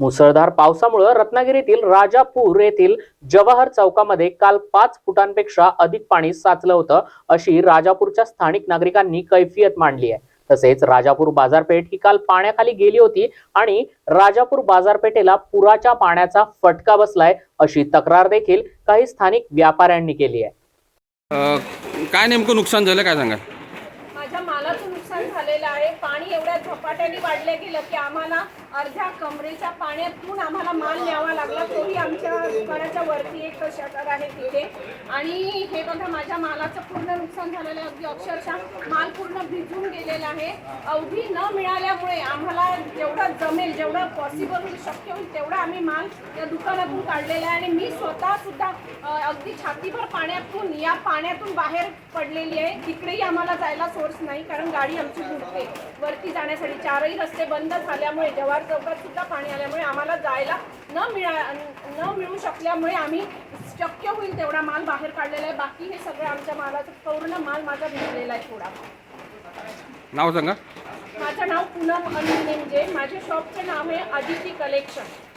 मुसळधार पावसामुळे रत्नागिरीतील राजापूर येथील जवाहर चौकामध्ये काल पाच फुटांपेक्षा अधिक पाणी साचलं होतं अशी राजापूरच्या स्थानिक नागरिकांनी कैफियत मांडली आहे. तसेच राजापूर बाजारपेठ ही काल पाण्याखाली गेली होती आणि राजापूर बाजारपेठेला पुराच्या पाण्याचा फटका बसलाय अशी तक्रार देखील काही स्थानिक व्यापाऱ्यांनी केली आहे. काय नेमकं नुकसान झालं काय सांगा माझ्या मालाचं नुकसान झालेलं आहे. पाणी एवढ्या झपाट्याने वाढलं गेलं की आम्हाला अर्ध्या कमरेच्या पाण्यातून आम्हाला माल न्यावा लागला. तोही आमच्या दुकानाच्या वरती एक शटर आहे तिथे. आणि हे बघा माझ्या मालाचं पूर्ण नुकसान झालेलं आहे. अगदी अक्षरशः माल पूर्ण भिजून गेलेला आहे. अवधी न मिळाल्यामुळे आम्हाला जमेल जेवढं पॉसिबल होईल शक्य होईल तेवढा आम्ही माल या दुकानातून काढलेला आहे. आणि मी स्वतः सुद्धा अगदी छातीभर पाण्यातून या पाण्यातून बाहेर पडलेली आहे. तिकडेही आम्हाला जायला सोर्स नाही कारण गाडी आमची बुडते. वरती जाण्यासाठी चारही रस्ते बंद झाल्यामुळे जवाहर चौकात सुद्धा पाणी आल्यामुळे आम्हाला जायला न मिळा न मिळू शकल्यामुळे आम्ही शक्य होईल तेवढा माल बाहेर काढलेला आहे. बाकी हे सगळं आमच्या मालाचं पूर्ण माल माझा भिजलेला आहे थोडा. नाव सांगा. माझं नाव पूनम अनिल नेमजे माझ्या शॉपचं नाव आहे आदिती कलेक्शन